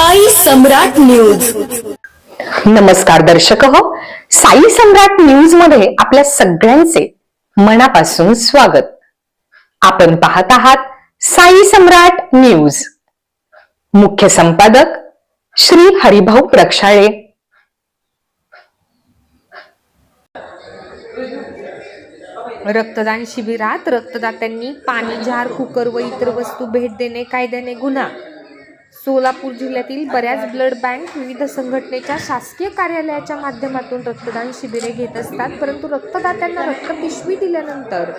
साई सम्राट news. नमस्कार दर्शक हो. साई सम्राट न्यूजमध्ये आपल्या सगळ्यांचे मनापासून स्वागत. आपण पाहत आहात साई सम्राट न्यूज. मुख्य संपादक श्री हरिभाऊ प्रक्षाळे. रक्तदान शिबिरात रक्तदात्यांनी पाणी जार कुकर व इतर वस्तू भेट देणे कायद्याने गुन्हा. सोलापूर जिल्ह्यातील बऱ्याच ब्लड बँक विविध संघटनेच्या शासकीय कार्यालयाच्या माध्यमातून रक्तदान शिबिरे घेत असतात. परंतु रक्तदात्यांना रक्तपिशवी दिल्यानंतर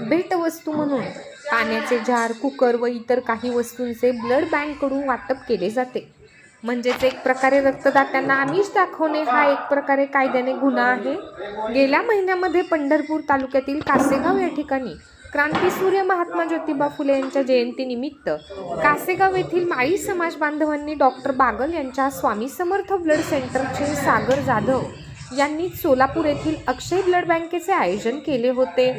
भेटवस्तू म्हणून पाण्याचे जार कुकर व इतर काही वस्तूंचे ब्लड बँककडून वाटप केले जाते. म्हणजेच एक प्रकारे रक्तदात्यांना आमिष दाखवणे हा एक प्रकारे कायद्याने गुन्हा आहे. गेल्या महिन्यामध्ये पंढरपूर तालुक्यातील कासेगाव या ठिकाणी क्रांतीसूर्य महात्मा ज्योतिबा फुले यांच्या जयंतीनिमित्त कासेगाव येथील माळी समाज बांधवांनी डॉक्टर बागल यांच्या स्वामी समर्थ ब्लड सेंटरचे सागर जाधव यांनी सोलापूर येथील अक्षय ब्लड बँकेचे आयोजन केले होते.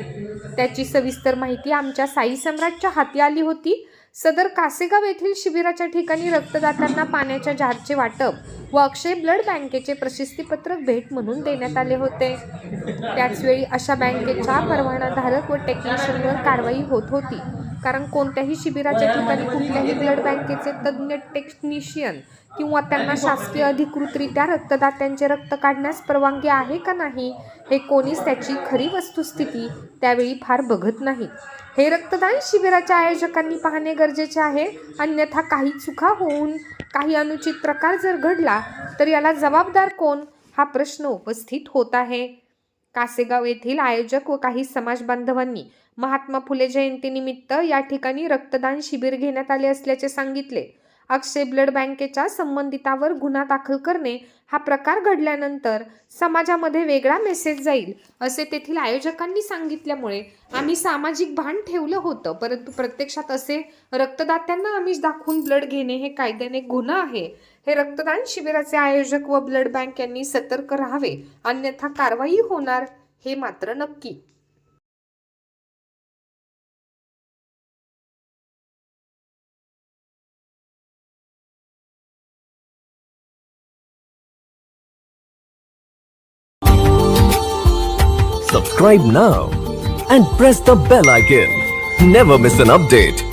त्याची सविस्तर माहिती आमच्या साई सम्राटच्या हाती आली होती. सदर कासेगाव येथील शिबिराच्या ठिकाणी रक्तदात्यांना पाण्याच्या जारचे वाटप व अक्षय ब्लड बँकेचे प्रशस्तीपत्रक भेट म्हणून देण्यात आले होते. त्याचवेळी अशा बँकेच्या परवानाधारक व टेक्निशियनवर कारवाई होत होती. कारण कोणत्याही शिबिराच्या ठिकाणी कुठल्याही ब्लड बँकेचे तज्ज्ञ टेक्निशियन किंवा त्यांना शासकीय अधिकृतरित्या रक्तदात्यांचे रक्त काढण्यास परवानगी आहे का नाही हे कोणीच त्याची खरी वस्तुस्थिती त्यावेळी फार बघत नाही. हे रक्तदान शिबिराच्या आयोजकांनी पाहणे गरजेचे आहे. अन्यथा काही चुका होऊन काही अनुचित प्रकार जर घडला तर याला जबाबदार कोण? हा प्रश्न उपस्थित होत आहे. कासेगाव येथील आयोजक व काही समाज बांधवांनी महात्मा फुले जयंतीनिमित्त या ठिकाणी रक्तदान शिबिर घेण्यात आले असल्याचे सांगितले. अक्षय ब्लड बँकेच्या संबंधितावर गुन्हा दाखल करणे हा प्रकार घडल्यानंतर समाजामध्ये वेगळा मेसेज जाईल असे तेथील आयोजकांनी सांगितल्यामुळे आम्ही सामाजिक भान ठेवलं होतं. परंतु प्रत्यक्षात असे रक्तदात्यांना आमिष दाखवून ब्लड घेणे हे कायद्याने गुन्हा आहे. हे रक्तदान शिबिराचे आयोजक व ब्लड बँक यांनी सतर्क राहावे अन्यथा कारवाई होणार हे मात्र नक्की Subscribe now and press the bell icon. Never miss an update.